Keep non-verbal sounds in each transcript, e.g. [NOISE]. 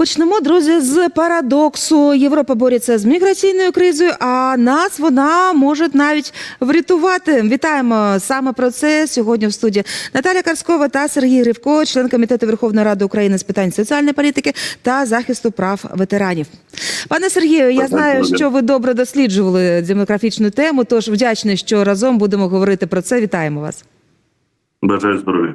Почнемо, друзі, з парадоксу. Європа бореться з міграційною кризою, а нас вона може навіть врятувати. Вітаємо саме про це сьогодні в студії Наталя Карскова та Сергій Гривко, член комітету Верховної Ради України з питань соціальної політики та захисту прав ветеранів. Пане Сергію, я знаю, що ви добре досліджували демографічну тему. Тож вдячний, що разом будемо говорити про це. Вітаємо вас. Бажаю здоров'я.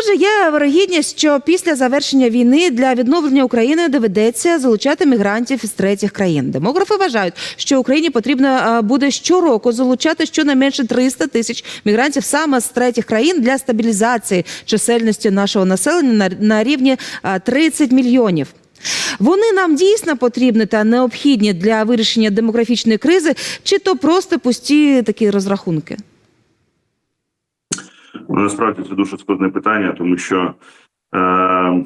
Отже, є вирогідність, що після завершення війни для відновлення України доведеться залучати мігрантів із третіх країн. Демографи вважають, що Україні потрібно е, буде щороку залучати щонайменше 300 тисяч мігрантів саме з третіх країн для стабілізації чисельності нашого населення на, рівні е, 30 мільйонів. Вони нам дійсно потрібні та необхідні для вирішення демографічної кризи, чи то просто пусті такі розрахунки? Ну, Насправді це дуже складне питання, тому що, е,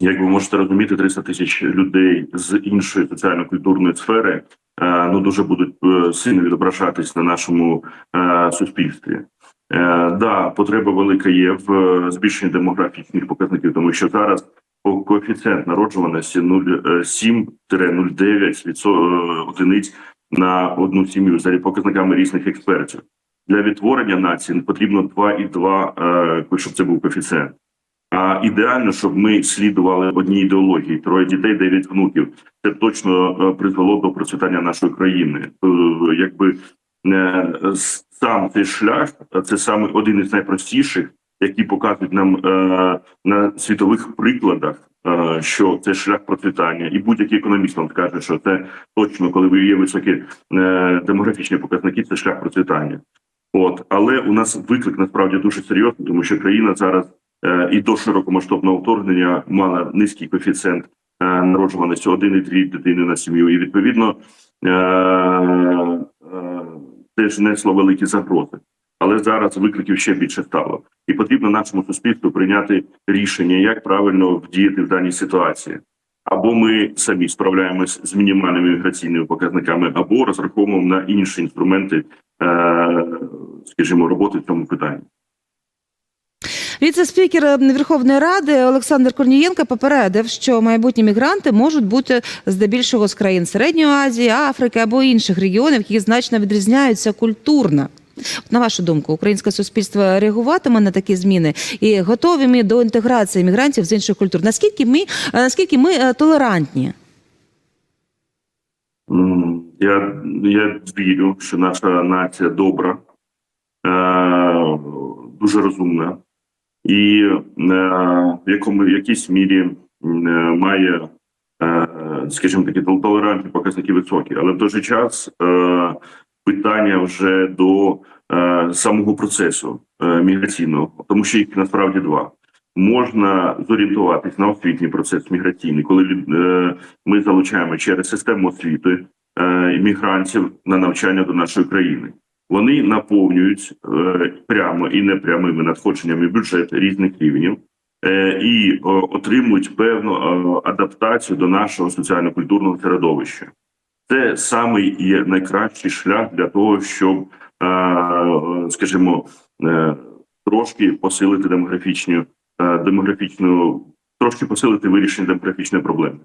як ви можете розуміти, 300 тисяч людей з іншої соціально-культурної сфери е, ну дуже будуть е, сильно відображатись на нашому е, суспільстві. Е, да, потреба велика є в е, збільшенні демографічних показників, тому що зараз коефіцієнт народжуваності 0,7-0,9 відсо- одиниць на одну сім'ю за показниками різних експертів. Для відтворення нації потрібно 2,2, е, щоб це був коефіцієнт. А ідеально, щоб ми слідували одній ідеології: троє дітей, дев'ять внуків. Це точно е, призвело до процвітання нашої країни. Е, Якби сам цей шлях, це саме один із найпростіших, які показують нам на світових прикладах, що це шлях процвітання, і будь-який економіст вам скаже, що це точно, коли є високі демографічні показники, це шлях процвітання. От, але у нас виклик насправді дуже серйозний, тому що країна зараз е, і до широкомасштабного вторгнення мала низький коефіцієнт е, народжуваності 1,3 дитини на сім'ю, і відповідно е, е, теж несло великі загрози. Але зараз викликів ще більше стало, і потрібно нашому суспільству прийняти рішення, як правильно вдіяти в даній ситуації. Або ми самі справляємось з мінімальними міграційними показниками, або розраховуємо на інші інструменти, е, скажімо, роботи в цьому питанні. Віце-спікер Верховної Ради Олександр Корнієнко попередив, що майбутні мігранти можуть бути здебільшого з країн Середньої Азії, Африки або інших регіонів, які значно відрізняються культурно. На вашу думку, українське суспільство реагуватиме на такі зміни і готові ми до інтеграції мігрантів з інших культур? Наскільки ми е, наскільки ми е, толерантні? Я, я вірю, що наша нація добра, дуже розумна і е, в якому в якійсь мірі е, має, е, скажімо такі, толерантні показники високі, але в той же час е, питання вже до е, самого процесу е, міграційного, тому що їх насправді два. Можна зорієнтуватись на освітній процес міграційний, коли е, ми залучаємо через систему освіти е, іммігрантів на навчання до нашої країни. Вони наповнюють е, прямо і непрямими надходженнями бюджет різних рівнів е, і отримують певну е, адаптацію до нашого соціально-культурного середовища. Це саме є найкращий шлях для того, щоб, скажімо, трошки посилити демографічну, демографічну, трошки посилити вирішення демографічної проблеми.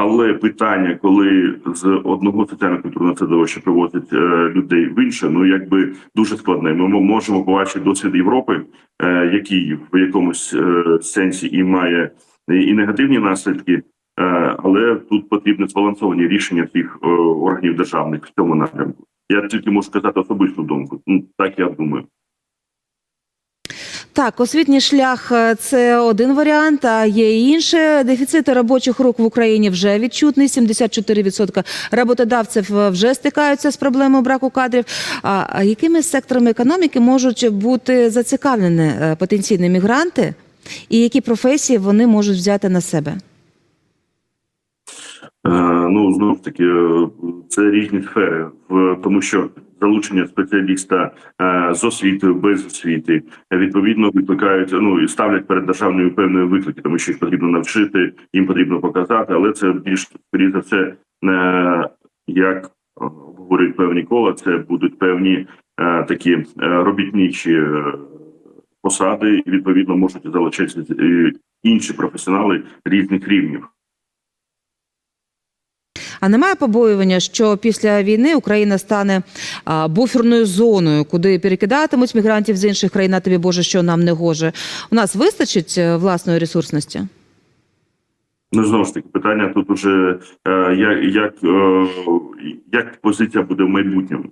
Але питання, коли з одного соціально-культурного середовища привозять е, людей в інше, ну якби дуже складне. Ми можемо побачити досвід Європи, е, який в якомусь е, сенсі і має і негативні наслідки, але тут потрібні збалансовані рішення всіх органів державних в цьому напрямку. Я тільки можу сказати особисту думку. Ну так я думаю. Так, освітній шлях е, це один варіант, а є і інше. Дефіцит робочих рук в Україні вже відчутний. 74% роботодавців е, вже стикаються з проблемою браку кадрів. А а якими секторами економіки можуть бути зацікавлені е, потенційні мігранти, і які професії вони можуть взяти на себе? Е, Ну знову ж таки, е, це різні сфери, тому, що залучення спеціаліста е, з освітою, без освіти відповідно викликають ну і ставлять перед державною певною виклики, тому що їх потрібно навчити, їм потрібно показати, але це більш скоріше за все, як говорять певні кола, це будуть певні такі робітничі посади, і відповідно можуть залучатися інші професіонали різних рівнів. А немає побоювання, що після війни Україна стане буферною зоною, куди перекидатимуть мігрантів з інших країн, а тобі Боже, що нам не гоже. У нас вистачить е, власної ресурсності? Ну, знову ж таки, питання тут уже е, як, як, е, як позиція буде в майбутньому.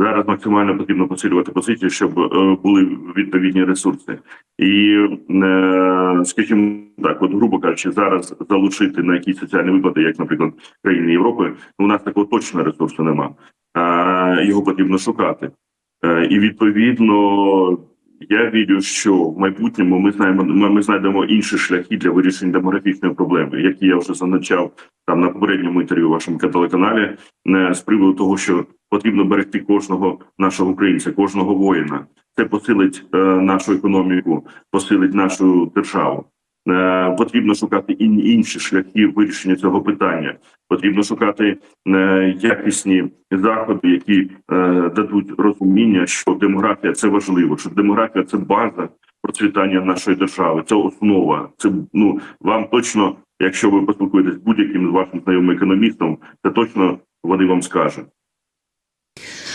Зараз максимально потрібно посилювати позицію, щоб е, були відповідні ресурси. І, е, скажімо так, от грубо кажучи, зараз залучити на якісь соціальні виплати, як, наприклад, країни Європи, у нас такого точно ресурсу нема. Його потрібно шукати. Е, і відповідно, я вірю, що в майбутньому ми знаємо, ми, знайдемо інші шляхи для вирішення демографічної проблеми, які я вже зазначав там на попередньому інтерв'ю в вашому телеканалі, Не з приводу того, що потрібно берегти кожного нашого українця, кожного воїна. Це посилить е, нашу економіку, посилить нашу державу. Е, потрібно шукати інші шляхи вирішення цього питання. Потрібно шукати е, якісні заходи, які е, дадуть розуміння, що демографія це важливо, що демографія це база процвітання нашої держави, це основа. Це ну вам точно, якщо ви поспілкуєтесь будь-яким з вашим знайомим економістом, це точно вони вам скажуть.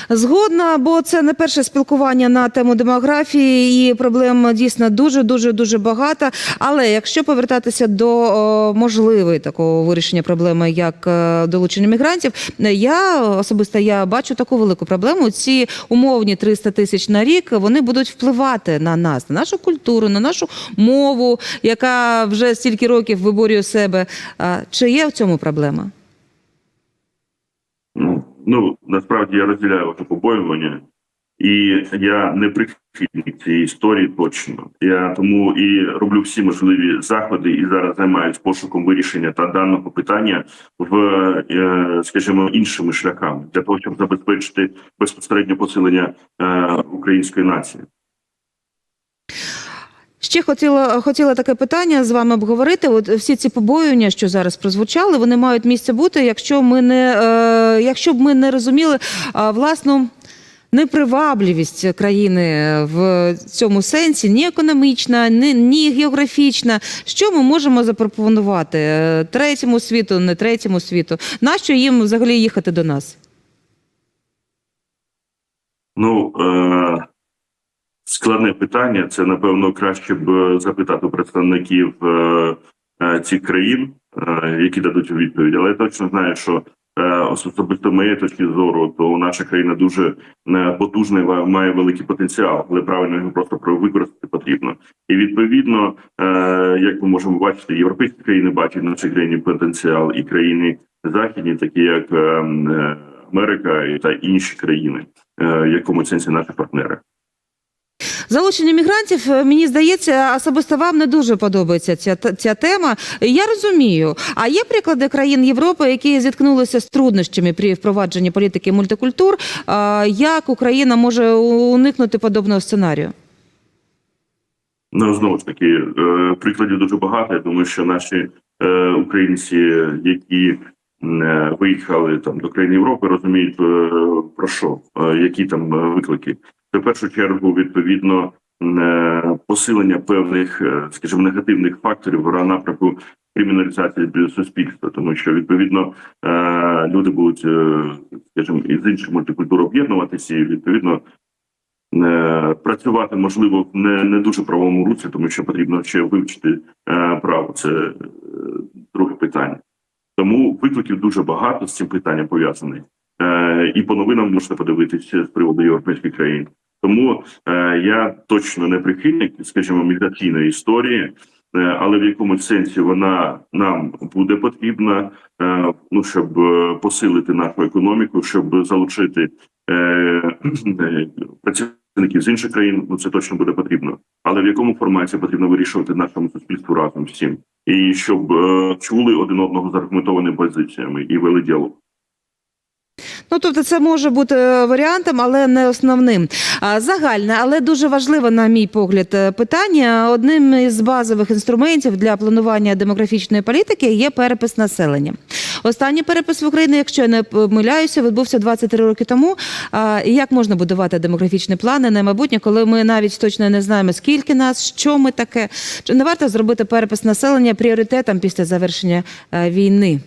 Згодна, бо це не перше спілкування на тему демографії, і проблем дійсно дуже дуже дуже багато. Але якщо повертатися до можливої такого вирішення проблеми, як е, долучення мігрантів, я особисто я бачу таку велику проблему. Ці умовні 300 тисяч на рік вони будуть впливати на нас, на нашу культуру, на нашу мову, яка вже стільки років виборює себе. Чи є в цьому проблема? Ну, насправді я розділяю ваше побоювання, і я не прихильник цієї історії точно. Я тому і роблю всі можливі заходи, і зараз займаюся пошуком вирішення та даного питання в, е, скажімо, іншими шляхами для того, щоб забезпечити безпосередньо посилення е, української нації. Ще хотіла хотіла таке питання з вами обговорити. От всі ці побоювання, що зараз прозвучали, вони мають місце бути, якщо ми не е, якщо б ми не розуміли е, власну. Непривабливість країни в цьому сенсі ні економічна, ні, ні географічна. Що ми можемо запропонувати е, третьому світу, не третьому світу? Нащо їм взагалі їхати до нас? Ну е, складне питання. Це напевно краще б е, запитати представників е, е, цих країн, які дадуть відповідь. Але я точно знаю, що особисто моєї точки зору, то наша країна дуже потужна і має великий потенціал, але правильно його просто про- використати потрібно. І відповідно, як ми можемо бачити, європейські країни бачать в нашій країні потенціал, і країни західні, такі як е, е, Америка та інші країни, в якому сенсі наші партнери. Залучення мігрантів, е, мені здається, особисто вам не дуже подобається ця, ця тема. Я розумію. А є приклади країн Європи, які зіткнулися з труднощами при впровадженні політики мультикультур. Як Україна може уникнути подобного сценарію? Ну знову ж таки, е, прикладів дуже багато. Я думаю, що наші е, українці, які виїхали там до країн Європи, розуміють про що, які там виклики. Це в першу чергу відповідно е, посилення певних, е, скажімо, негативних факторів в напрямку криміналізації суспільства, тому що відповідно е, люди будуть, скажімо, із інших мультикультур об'єднуватися, і відповідно працювати можливо не, не дуже правовому руці, тому що потрібно ще вивчити право. Це друге питання. Тому викликів дуже багато з цим питанням пов'язаних. І по новинам можна подивитися з приводу європейських країн. Тому е, я точно не прихильник, скажімо, міграційної історії, е, але в якомусь сенсі вона нам буде потрібна, е, ну щоб посилити нашу економіку, щоб залучити [CLEARS THROAT] працівників з інших країн. Ну це точно буде потрібно. Але в якому форматі потрібно вирішувати нашому суспільству разом всім, і щоб чули один одного з аргументованими позиціями і вели діалог. Ну, тобто, це може бути е, варіантом, але не основним. Загальне, але дуже важливе, на мій погляд, е, питання. Одним із базових інструментів для планування демографічної політики є перепис населення. Останній перепис в Україні, якщо я не помиляюся, відбувся 23 роки тому. Як можна будувати демографічні плани на майбутнє, коли ми навіть точно не знаємо, скільки нас, що ми таке? Чи не варто зробити перепис населення пріоритетом після завершення е, війни?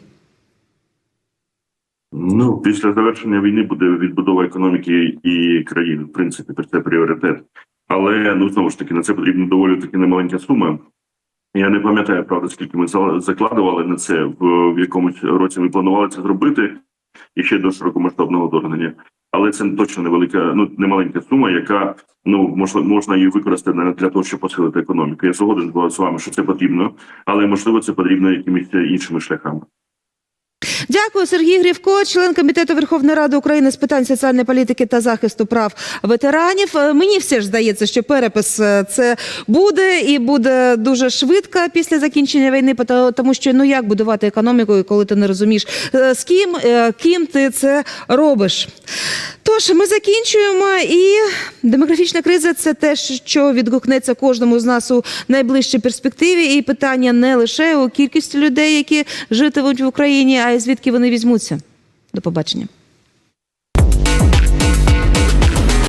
Ну, після завершення війни буде відбудова економіки і країни. В принципі, це пріоритет. Але ну знову ж таки на це потрібна доволі таки немаленька сума. Я не пам'ятаю, правда, скільки ми закладували на це в, в якомусь році. Ми планували це зробити і ще до широкомасштабного вторгнення. Але це точно невелика, ну немаленька сума, яка ну можна можна її використати для того, щоб посилити економіку. Я згоден з вами, що це потрібно, але можливо це потрібно якимись іншими шляхами. Дякую, Сергій Грівко, член комітету Верховної Ради України з питань соціальної політики та захисту прав ветеранів. Е, Мені все ж здається, що перепис е, це буде і буде дуже швидко після закінчення війни, тому що ну як будувати економіку, коли ти не розумієш е, з ким, ким ти це робиш. Тож ми закінчуємо, і демографічна криза це те, що відгукнеться кожному з нас у найближчій перспективі. І питання не лише у кількості людей, які житимуть в Україні, а й звідки вони візьмуться. До побачення.